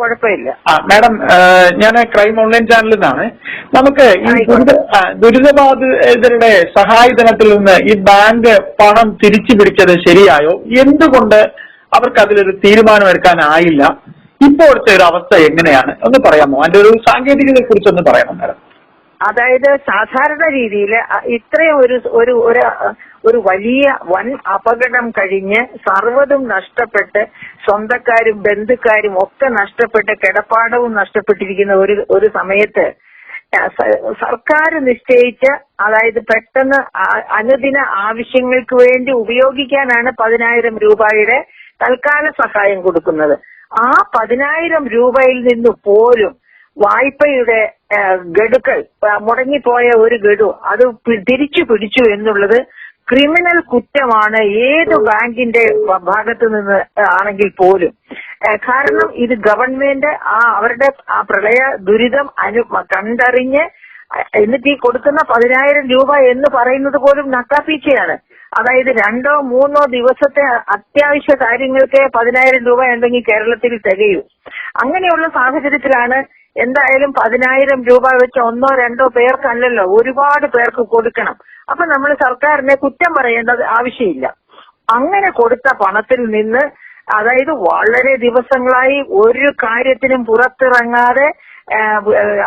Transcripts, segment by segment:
കുഴപ്പമില്ല. ആ മാഡം ഞാൻ ക്രൈം ഓൺലൈൻ ചാനലിൽ നിന്നാണ് നമുക്ക് ഈ ദുരിത ദുരിതബാധിതരുടെ സഹായധനത്തിൽ നിന്ന് ഈ ബാങ്ക് പണം തിരിച്ചു പിടിച്ചത് ശരിയായോ? എന്തുകൊണ്ട് അവർക്ക് അതിലൊരു തീരുമാനമെടുക്കാനായില്ല? ഇപ്പോഴത്തെ ഒരു അവസ്ഥ എങ്ങനെയാണ്? ഒന്ന് പറയാമോ? അതിന്റെ ഒരു സാങ്കേതികതയെ കുറിച്ച് ഒന്ന് പറയണം മാഡം. അതായത് സാധാരണ രീതിയിൽ ഇത്രയും ഒരു ഒരു ഒരു വലിയ വൻ അപകടം കഴിഞ്ഞ് സർവതും നഷ്ടപ്പെട്ട് സ്വന്തക്കാരും ബന്ധുക്കാരും ഒക്കെ നഷ്ടപ്പെട്ട് കിടപ്പാടവും നഷ്ടപ്പെട്ടിരിക്കുന്ന ഒരു ഒരു സമയത്ത് സർക്കാർ നിശ്ചയിച്ച അതായത് പെട്ടെന്ന് അനുദിന ആവശ്യങ്ങൾക്ക് വേണ്ടി ഉപയോഗിക്കാനാണ് പതിനായിരം രൂപയുടെ തൽക്കാല സഹായം കൊടുക്കുന്നത്. ആ പതിനായിരം രൂപയിൽ നിന്ന് പോലും വായ്പയുടെ ഗഡുക്കൾ മുടങ്ങിപ്പോയ ഒരു ഗഡു അത് തിരിച്ചു പിടിച്ചു എന്നുള്ളത് ക്രിമിനൽ കുറ്റമാണ് ഏത് ബാങ്കിന്റെ ഭാഗത്ത് നിന്ന് ആണെങ്കിൽ പോലും. കാരണം ഇത് ഗവൺമെന്റ് ആ അവരുടെ ആ പ്രളയ ദുരിതം അനു കണ്ടറിഞ്ഞ് എന്നിട്ട് ഈ കൊടുക്കുന്ന പതിനായിരം രൂപ എന്ന് പറയുന്നത് പോലും നക്കാപ്പീച്ചയാണ് അതായത് രണ്ടോ മൂന്നോ ദിവസത്തെ അത്യാവശ്യ കാര്യങ്ങൾക്ക് പതിനായിരം രൂപ ഉണ്ടെങ്കിൽ കേരളത്തിൽ തികയൂ. അങ്ങനെയുള്ള സാഹചര്യത്തിലാണ് എന്തായാലും പതിനായിരം രൂപ വെച്ച് ഒന്നോ രണ്ടോ പേർക്കല്ലല്ലോ ഒരുപാട് പേർക്ക് കൊടുക്കണം. അപ്പൊ നമ്മൾ സർക്കാരിനെ കുറ്റം പറയേണ്ടത് ആവശ്യമില്ല. അങ്ങനെ കൊടുത്ത പണത്തിൽ നിന്ന് അതായത് വളരെ ദിവസങ്ങളായി ഒരു കാര്യത്തിനും പുറത്തിറങ്ങാതെ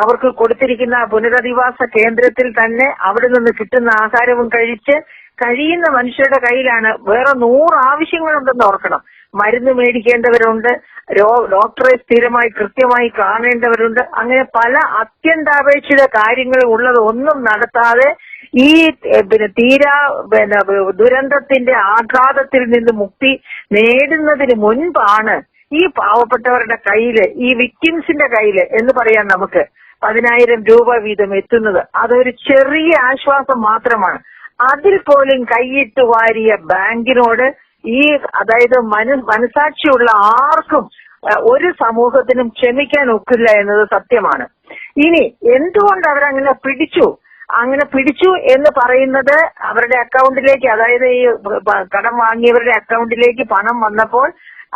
അവർക്ക് കൊടുത്തിരിക്കുന്ന പുനരധിവാസ കേന്ദ്രത്തിൽ തന്നെ അവിടെ നിന്ന് കിട്ടുന്ന ആഹാരവും കഴിച്ച് കഴിയുന്ന മനുഷ്യരുടെ കയ്യിലാണ്. വേറെ നൂറ് ആവശ്യങ്ങളുണ്ടെന്ന് ഓർക്കണം. മരുന്ന് മേടിക്കേണ്ടവരുണ്ട് ഡോക്ടറെ സ്ഥിരമായി കൃത്യമായി കാണേണ്ടവരുണ്ട്. അങ്ങനെ പല അത്യന്താപേക്ഷിത കാര്യങ്ങൾ ഉള്ളത് ഒന്നും നടത്താതെ ഈ പിന്നെ തീരാ പിന്നെ ദുരന്തത്തിന്റെ ആഘാതത്തിൽ നിന്ന് മുക്തി നേടുന്നതിന് മുൻപാണ് ഈ പാവപ്പെട്ടവരുടെ കയ്യിൽ ഈ വിക്ടിംസിന്റെ കയ്യിൽ എന്ന് പറയാൻ നമുക്ക് പതിനായിരം രൂപ വീതം എത്തുന്നത്. അതൊരു ചെറിയ ആശ്വാസം മാത്രമാണ്. അതിൽ പോലും കൈയിട്ട് വാരിയ ബാങ്കിനോട് ഈ അതായത് മനു മനസാക്ഷിയുള്ള ആർക്കും ഒരു സമൂഹത്തിനും ക്ഷമിക്കാൻ ഒക്കില്ല എന്നത് സത്യമാണ്. ഇനി എന്തുകൊണ്ട് അവരങ്ങനെ പിടിച്ചു? അങ്ങനെ പിടിച്ചു എന്ന് പറയുന്നത് അവരുടെ അക്കൗണ്ടിലേക്ക് അതായത് ഈ കടം വാങ്ങിയവരുടെ അക്കൗണ്ടിലേക്ക് പണം വന്നപ്പോൾ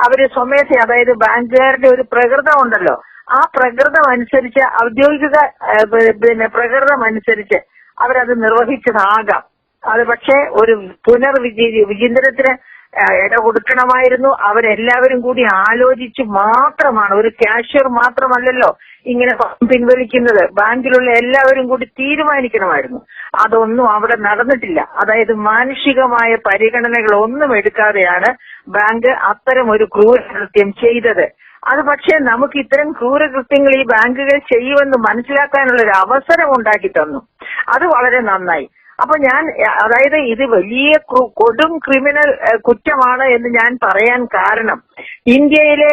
അവർ സ്വമേധ അതായത് ബാങ്കുകാരുടെ ഒരു പ്രകൃതം ഉണ്ടല്ലോ. ആ പ്രകൃതം അനുസരിച്ച് ഔദ്യോഗിക പിന്നെ പ്രകൃതം അനുസരിച്ച് അവരത് നിർവഹിച്ചതാകാം. അത് പക്ഷേ ഒരു പുനർവിചി വിചിന്തനത്തിന് ഇട കൊടുക്കണമായിരുന്നു. അവരെല്ലാവരും കൂടി ആലോചിച്ച് മാത്രമാണ്. ഒരു കാഷ്യർ മാത്രമല്ലല്ലോ ഇങ്ങനെ പിൻവലിക്കുന്നത്. ബാങ്കിലുള്ള എല്ലാവരും കൂടി തീരുമാനിക്കണമായിരുന്നു. അതൊന്നും അവിടെ നടന്നിട്ടില്ല. അതായത് മാനുഷികമായ പരിഗണനകൾ ഒന്നും എടുക്കാതെയാണ് ബാങ്ക് അത്തരം ഒരു ക്രൂരകൃത്യം ചെയ്തത്. അത് പക്ഷേ നമുക്ക് ഇത്തരം ക്രൂരകൃത്യങ്ങൾ ഈ ബാങ്കുകൾ ചെയ്യുമെന്ന് മനസ്സിലാക്കാനുള്ള ഒരു അവസരം ഉണ്ടാക്കി തന്നു. അത് വളരെ നന്നായി. അപ്പൊ ഞാൻ അതായത് ഇത് വലിയ കൊടും ക്രിമിനൽ കുറ്റമാണ് എന്ന് ഞാൻ പറയാൻ കാരണം. ഇന്ത്യയിലെ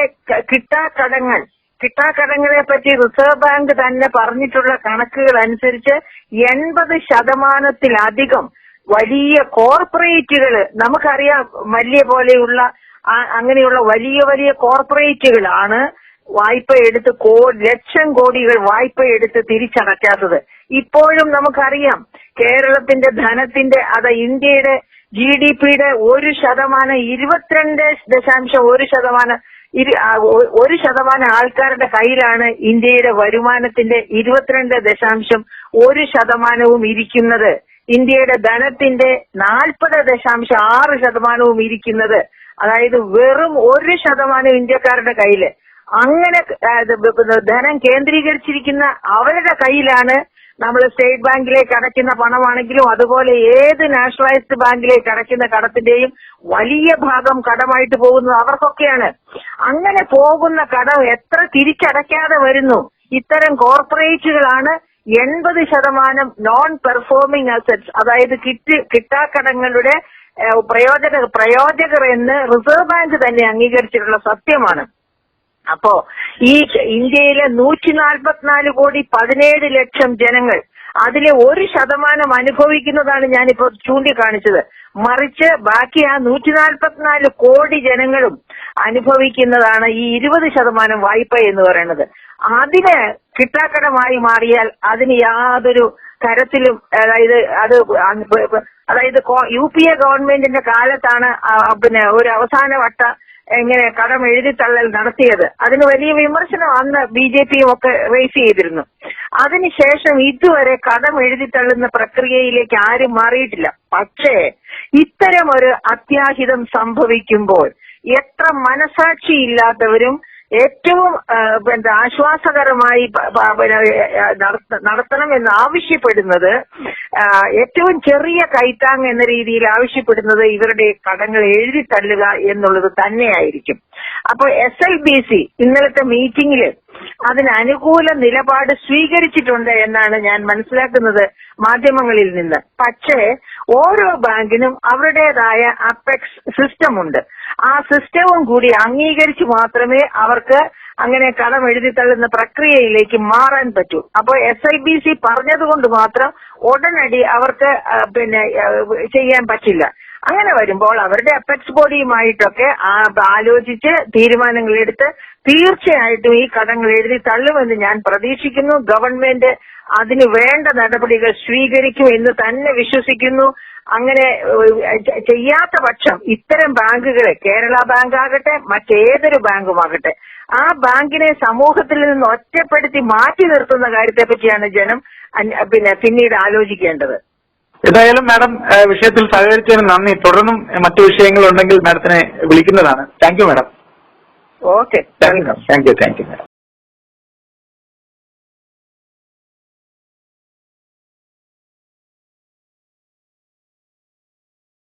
കിട്ടാക്കടങ്ങൾ കിട്ടാക്കടങ്ങളെ പറ്റി റിസർവ് ബാങ്ക് തന്നെ പറഞ്ഞിട്ടുള്ള കണക്കുകൾ അനുസരിച്ച് എൺപത് ശതമാനത്തിലധികം വലിയ കോർപ്പറേറ്റുകൾ നമുക്കറിയാം മല്യ പോലെയുള്ള അങ്ങനെയുള്ള വലിയ വലിയ കോർപ്പറേറ്റുകളാണ് വായ്പ എടുത്ത് ലക്ഷം കോടികൾ വായ്പ എടുത്ത് തിരിച്ചടയ്ക്കാത്തത്. ഇപ്പോഴും നമുക്കറിയാം കേരളത്തിന്റെ ധനത്തിന്റെ അത് ഇന്ത്യയുടെ ജി ഡി പിയുടെ ഒരു ശതമാനം ഇരുപത്തിരണ്ട് ദശാംശം ഒരു ശതമാനം ഒരു ശതമാനം ആൾക്കാരുടെ കയ്യിലാണ് ഇന്ത്യയുടെ വരുമാനത്തിന്റെ ഇരുപത്തിരണ്ട് ദശാംശം ഒരു ശതമാനവും ഇരിക്കുന്നത്. ഇന്ത്യയുടെ ധനത്തിന്റെ നാൽപ്പത് ദശാംശം ആറ് ശതമാനവും ഇരിക്കുന്നത്. അതായത് വെറും ഒരു ശതമാനം ഇന്ത്യക്കാരുടെ കയ്യിൽ. അങ്ങനെ ധനം കേന്ദ്രീകരിച്ചിരിക്കുന്ന അവരുടെ കയ്യിലാണ് നമ്മൾ സ്റ്റേറ്റ് ബാങ്കിലേക്ക് അടയ്ക്കുന്ന പണമാണെങ്കിലും അതുപോലെ ഏത് നാഷണലൈസ്ഡ് ബാങ്കിലേക്ക് അടയ്ക്കുന്ന കടത്തിന്റെയും വലിയ ഭാഗം കടമായിട്ട് പോകുന്നത് അവർക്കൊക്കെയാണ്. അങ്ങനെ പോകുന്ന കടം എത്ര തിരിച്ചടയ്ക്കാതെ വരുന്നു. ഇത്തരം കോർപ്പറേറ്റുകളാണ് എൺപത് ശതമാനം നോൺ പെർഫോമിംഗ് അസറ്റ്സ് അതായത് കിറ്റ് കിട്ടാക്കടങ്ങളുടെ പ്രയോജക പ്രയോജകർ എന്ന് റിസർവ് ബാങ്ക് തന്നെ അംഗീകരിച്ചിട്ടുള്ള സത്യമാണ്. അപ്പോ ഈ ഇന്ത്യയിലെ നൂറ്റി നാൽപ്പത്തിനാല് കോടി പതിനേഴ് ലക്ഷം ജനങ്ങൾ അതിലെ ഒരു ശതമാനം അനുഭവിക്കുന്നതാണ് ഞാനിപ്പോ ചൂണ്ടിക്കാണിച്ചത്. മറിച്ച് ബാക്കി ആ നൂറ്റി നാൽപ്പത്തിനാല് കോടി ജനങ്ങളും അനുഭവിക്കുന്നതാണ് ഈ ഇരുപത് ശതമാനം വായ്പ എന്ന് പറയുന്നത്. അതിന് കിട്ടാക്കടമായി മാറിയാൽ അതിന് യാതൊരു തരത്തിലും അതായത് അത് അതായത് യു പി എ ഗവൺമെന്റിന്റെ കാലത്താണ് പിന്നെ ഒരു അവസാന വട്ട ഇങ്ങനെ കടം എഴുതിത്തള്ളൽ നടത്തിയത്. അതിന് വലിയ വിമർശനം അന്ന് ബി ജെ പിയും ഒക്കെ റേസ് ചെയ്തിരുന്നു. അതിനുശേഷം ഇതുവരെ കടം എഴുതിത്തള്ളുന്ന പ്രക്രിയയിലേക്ക് ആരും മാറിയിട്ടില്ല. പക്ഷേ ഇത്തരം ഒരു അത്യാഹിതം സംഭവിക്കുമ്പോൾ എത്ര മനസാക്ഷിയില്ലാത്തവരും ഏറ്റവും ആശ്വാസകരമായി നടത്തണം നടത്തണമെന്ന് ആവശ്യപ്പെടുന്നത് ഏറ്റവും ചെറിയ കൈത്താങ് എന്ന രീതിയിൽ ആവശ്യപ്പെടുന്നത് ഇവരുടെ കടങ്ങൾ എഴുതി തള്ളുക എന്നുള്ളത് തന്നെയായിരിക്കും. അപ്പോൾ എസ് എൽ ബി സി ഇന്നലത്തെ മീറ്റിംഗിൽ അതിനനുകൂല നിലപാട് സ്വീകരിച്ചിട്ടുണ്ട് എന്നാണ് ഞാൻ മനസ്സിലാക്കുന്നത് മാധ്യമങ്ങളിൽ നിന്ന്. പക്ഷേ ഓരോ ബാങ്കിനും അവരുടേതായ അപ്പെക്സ് സിസ്റ്റം ഉണ്ട് ആ സിസ്റ്റവും കൂടി അംഗീകരിച്ച് മാത്രമേ അവർക്ക് അങ്ങനെ കടം എഴുതി തള്ളുന്ന പ്രക്രിയയിലേക്ക് മാറാൻ പറ്റൂ. അപ്പോൾ എസ് ഐ ബി സി പറഞ്ഞതുകൊണ്ട് മാത്രം ഉടനടി അവർക്ക് പിന്നെ ചെയ്യാൻ പറ്റില്ല. അങ്ങനെ വരുമ്പോൾ അവരുടെ അപ്പെക്സ് ബോഡിയുമായിട്ടൊക്കെ ആലോചിച്ച് തീരുമാനങ്ങൾ എടുത്ത് തീർച്ചയായിട്ടും ഈ കടങ്ങൾ എഴുതി തള്ളുമെന്ന് ഞാൻ പ്രതീക്ഷിക്കുന്നു. ഗവൺമെന്റ് അതിന് വേണ്ട നടപടികൾ സ്വീകരിക്കും എന്ന് തന്നെ വിശ്വസിക്കുന്നു. അങ്ങനെ ചെയ്യാത്ത പക്ഷം ഇത്തരം ബാങ്കുകളെ കേരള ബാങ്ക് ആകട്ടെ മറ്റേതൊരു ബാങ്കുമാകട്ടെ ആ ബാങ്കിനെ സമൂഹത്തിൽ നിന്ന് ഒറ്റപ്പെടുത്തി മാറ്റി നിർത്തുന്ന കാര്യത്തെപ്പറ്റിയാണ് ജനം പിന്നെ പിന്നീട് ആലോചിക്കേണ്ടത്. ഏതായാലും മാഡം വിഷയത്തിൽ സഹകരിച്ചതിന് നന്ദി. തുടർന്നും മറ്റു വിഷയങ്ങൾ ഉണ്ടെങ്കിൽ മാഡത്തിനെ വിളിക്കുന്നതാണ്. Thank you madam. Okay. Thank you thank you thank you madam.